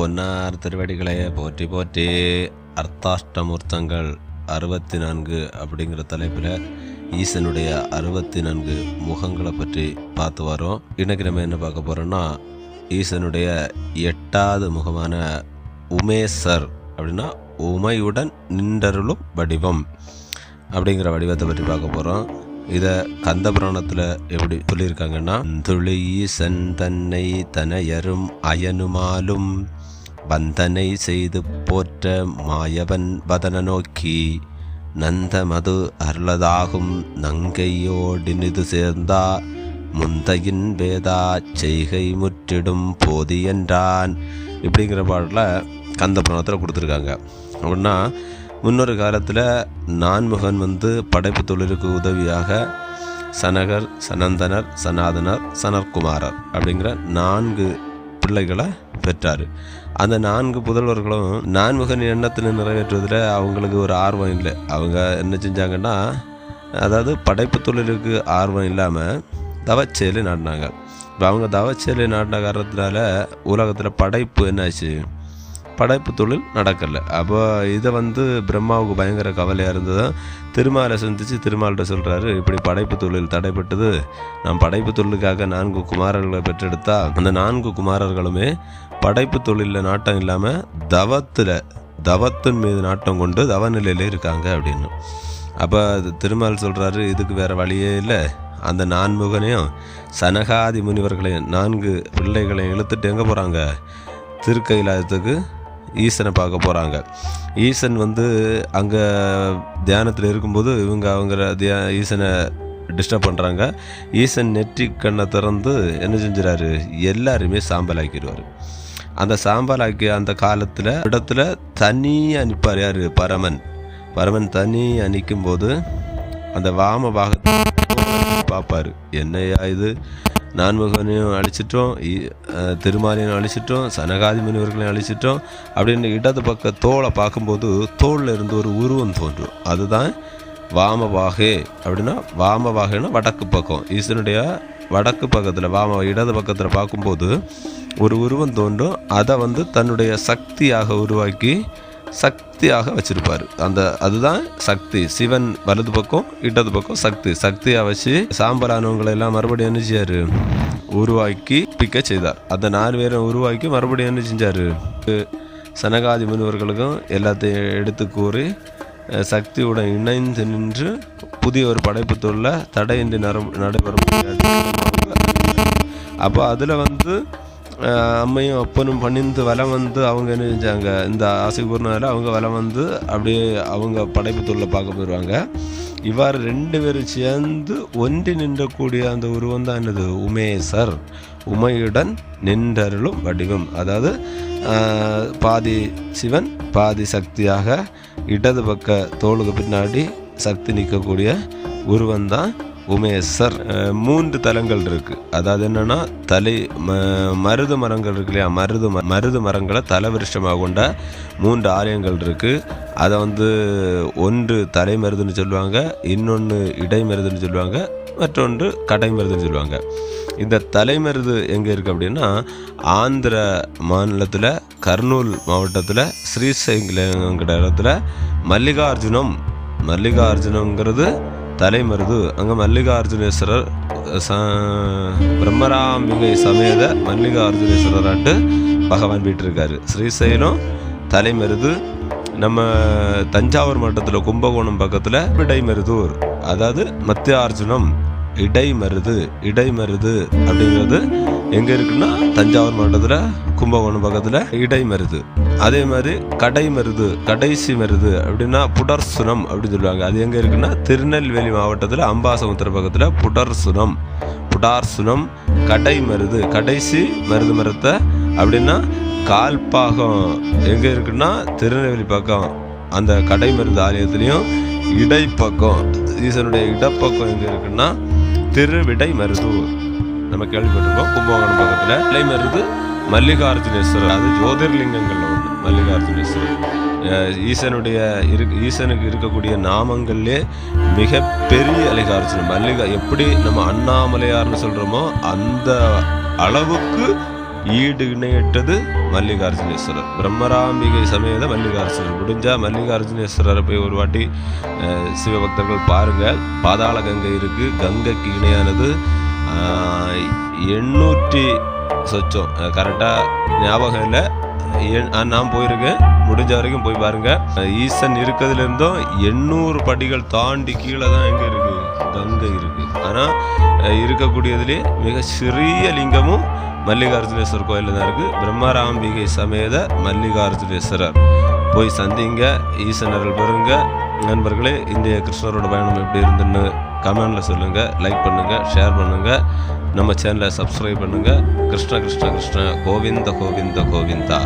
பொன்னார் திருவடிகளே போற்றி போற்றி அர்த்தாஷ்டமூர்த்தங்கள் அறுபத்தி நான்கு அப்படிங்கிற தலைப்பில் ஈசனுடைய அறுபத்தி நான்கு முகங்களை பற்றி பார்த்து வரோம். இன்னைக்கு நம்ம என்ன பார்க்க போகிறோம்னா ஈசனுடைய எட்டாவது முகமான உமேசர் அப்படின்னா உமையுடன் நின்றருளும் வடிவம் அப்படிங்கிற வடிவத்தை பற்றி பார்க்க போகிறோம் இதை கந்த புராணத்தில் எப்படி சொல்லியிருக்காங்கன்னா துளி ஈசன் தன்னை தனையரும் அயனுமாலும் வந்தனை செய்து போற்ற மாயவன் வதன நோக்கி நந்த மது அருளதாகும் நங்கையோடினிது சேர்ந்தா முந்தையின் வேதா செய்கை முற்றிடும் போதி என்றான். இப்படிங்கிற பாடல கந்த புராணத்தில் கொடுத்துருக்காங்க. அப்படின்னா முன்னொரு காலத்தில் நான்முகன் வந்து படைப்பு தொழிலுக்கு உதவியாக சனகர் சனந்தனர் சனாதனர் சனற்குமாரர் அப்படிங்கிற நான்கு பிள்ளைகளை பெற்றார். அந்த நான்கு புதல்வர்களும் நான்முகன் எண்ணத்தினை நிறைவேற்றுவதில் அவங்களுக்கு ஒரு ஆர்வம் இல்லை. அவங்க என்ன செஞ்சாங்கன்னா அதாவது படைப்பு தொழிலுக்கு ஆர்வம் இல்லாமல் தவச்செயலை நாட்டினாங்க. இப்போ அவங்க தவச்செயலை நாட்டின காரணத்தினால உலகத்தில் படைப்பு என்னாச்சு? படைப்பு தொழில் நடக்கலை. அப்போ இதை வந்து பிரம்மாவுக்கு பயங்கர கவலையாக இருந்தது. திருமாலை சந்தித்து திருமால்கிட்ட சொல்கிறாரு இப்படி படைப்பு தொழில் தடைப்பட்டது நான் படைப்பு தொழிலுக்காக நான்கு குமாரர்களை பெற்றெடுத்தா அந்த நான்கு குமாரர்களுமே படைப்பு தொழிலில் நாட்டம் இல்லாமல் தவத்தில் தவத்தின் மீது நாட்டம் கொண்டு தவநிலையில் இருக்காங்க அப்படின்னு. அப்போ திருமால் சொல்கிறாரு இதுக்கு வேறு வழியே இல்லை. அந்த நான்முகனையும் சனகாதி முனிவர்களையும் நான்கு பிள்ளைகளையும் இழுத்துட்டு எங்கே போகிறாங்க திருக்கைலாயத்துக்கு ஈசனை பார்க்க போகிறாங்க ஈசன் வந்து அங்கே தியானத்தில் இருக்கும்போது இவங்க அவங்க தியா ஈசனை டிஸ்டர்ப் பண்ணுறாங்க ஈசன் நெற்றி கண்ணை திறந்து என்ன செஞ்சுறாரு? எல்லாருமே சாம்பல் ஆக்கிடுவார் அந்த சாம்பல் ஆக்கிய அந்த காலத்தில் இடத்துல தனியாக நிற்பார் யார்? பரமன். பரமன் தனியாக நிற்கும் போது அந்த வாம பாகத்தை பார்ப்பார். என்னையா இது? நான்முகனையும் அழிச்சிட்டோம் இ- திருமாலையும் அழிச்சிட்டோம் சனகாதி முனிவர்களையும் அழிச்சிட்டோம் அப்படின்னு இடது பக்க தோலை பார்க்கும்போது தோளில் இருந்து ஒரு உருவம் தோன்றும். அதுதான் வாமவாகே அப்படின்னா வாமவாகுன்னா வடக்கு பக்கம். ஈஸ்வரனுடைய வடக்கு பக்கத்தில் வாம இடது பக்கத்தில் பார்க்கும்போது ஒரு உருவம் தோன்றும். அதை வந்து தன்னுடைய சக்தியாக உருவாக்கி சக்தியாக வச்சிருப்பாரு. அந்த அதுதான் சக்தி. சிவன் வலது பக்கம் இடது பக்கம் சக்தி. சக்தியாக வச்சு சாம்பலானவங்களை எல்லாம் மறுபடியும் என்ன செய்யாரு உருவாக்கி பிக்க செய்தார். அந்த நாலு பேரை உருவாக்கி மறுபடியும் என்ன செஞ்சாரு? சனகாதி முனிவர்களுக்கும் எல்லாத்தையும் எடுத்து கூறி சக்தியுடன் இணைந்து நின்று புதிய ஒரு படைப்பு தொழில தடையின்றி நரம் நடைபெறும் அப்போ அதில் வந்து அம்மையும் அப்பனும் பணிந்து வலம் வந்து அவங்க என்ன செஞ்சாங்க? இந்த ஆசை கூறினால அவங்க வலம் வந்து அப்படியே அவங்க படைப்பு தொழிலை பார்க்க போயிடுவாங்க இவ்வாறு ரெண்டு பேரும் சேர்ந்து ஒன்றி நின்றக்கூடிய அந்த உருவம் தான் என்னது? உமேசர். உமையுடன் நின்றருளும் வடிவம். அதாவது பாதி சிவன் பாதி சக்தியாக இடது பக்க தோளுக்கு பின்னாடி சக்தி நிற்கக்கூடிய உருவம் தான் உமேசர் மூன்று தலங்கள் இருக்குது அதாவது என்னென்னா தலை ம மருது மரங்கள் இருக்கு இல்லையா? மருது ம- மருது மரங்களை தலவிருஷமாக கொண்ட மூன்று ஆலயங்கள் இருக்குது அதை வந்து ஒன்று தலைமருதுன்னு சொல்லுவாங்க இன்னொன்று இடை மருதுன்னு சொல்லுவாங்க மற்றொன்று கடை மருதுன்னு சொல்லுவாங்க. இந்த தலைமருது எங்கே இருக்குது அப்படின்னா ஆந்திர மாநிலத்தில் கர்னூல் மாவட்டத்தில் ஸ்ரீசைங்கிற இடத்துல மல்லிகார்ஜுனம் மல்லிகார்ஜுனங்கிறது தலைமருது அங்கே மல்லிகார்ஜுனேஸ்வரர் ச பிரம்மராம்பிகை சமேத மல்லிகார்ஜுனேஸ்வரராட்டு பகவான் வீட்டிருக்காரு. ஸ்ரீசைலம் தலைமருது நம்ம தஞ்சாவூர் மாவட்டத்தில் கும்பகோணம் பக்கத்தில் இடைமருதூர் அதாவது மத்தியார்ஜுனம் இடைமருது இடைமருது அப்படிங்கிறது எங்கே இருக்குன்னா தஞ்சாவூர் மாவட்டத்தில் கும்பகோணம் பக்கத்தில் இடைமருது. அதே மாதிரி கடை மருது கடைசி மருது அப்படின்னா புடர்சுனம் அப்படின்னு சொல்லுவாங்க. அது எங்கே இருக்குன்னா திருநெல்வேலி மாவட்டத்தில் அம்பாசமுத்திர பக்கத்தில் புடர்சுனம். புடார்சுனம் கடை மருது கடைசி மருது மரத்தை அப்படின்னா கால்பாகம். எங்கே இருக்குன்னா திருநெல்வேலி பக்கம். அந்த கடை மருந்து ஆலயத்துலேயும் இடைப்பக்கம். ஈசனுடைய இடப்பக்கம் எங்கே இருக்குன்னா திருவிடை மருதூர் நம்ம கேள்விப்பட்டிருக்கோம் கும்பகோணம் பக்கத்தில். இலை மருது மல்லிகார்ஜுனேஸ்வரர். அது ஜோதிர்லிங்கங்கள்ல ஒன்று மல்லிகார்ஜுனேஸ்வரர் ஈசனுடைய இரு ஈசனுக்கு இருக்கக்கூடிய நாமங்கள்லே மிக பெரிய மல்லிகார்ஜுனன் மல்லிகா எப்படி நம்ம அண்ணாமலையார்னு சொல்கிறோமோ அந்த அளவுக்கு ஈடு இணையற்றது மல்லிகார்ஜுனேஸ்வரர். பிரம்மராம்பிகை சமேத மல்லிகார்ஜுனர். முடிஞ்சால் மல்லிகார்ஜுனேஸ்வரரை போய் ஒரு வாட்டி சிவபக்தர்கள் பாருங்கள் பாதாள கங்கை இருக்குது கங்கைக்கு இணையானது எண்ணூற்றி சொச்சம். கரெக்டாக ஞாபகம் இல்லை. நான் போயிருக்கேன். முடிஞ்ச வரைக்கும் போய் பாருங்கள் ஈசன் இருக்கிறதுலேருந்தும் எண்ணூறு படிகள் தாண்டி கீழே தான் எங்கே இருக்குது கங்கை இருக்குது ஆனால் இருக்கக்கூடியதுலேயே இருக்கக்கூடியதுலே மிக சிறிய லிங்கமும் மல்லிகார்ஜுனேஸ்வரர் கோயிலில் தான் இருக்குது பிரம்மராம்பிகை சமேத மல்லிகார்ஜுனேஸ்வரர். போய் சந்திங்க ஈசனர்கள் பெறுங்க. நண்பர்களே இந்திய கிருஷ்ணரோட பயணம் எப்படி இருந்துன்னு கமெண்டில் சொல்லுங்கள் லைக் பண்ணுங்கள் ஷேர் பண்ணுங்கள் நம்ம சேனலை சப்ஸ்கிரைப் பண்ணுங்கள் கிருஷ்ண கிருஷ்ண கிருஷ்ண. கோவிந்த கோவிந்த கோவிந்தா.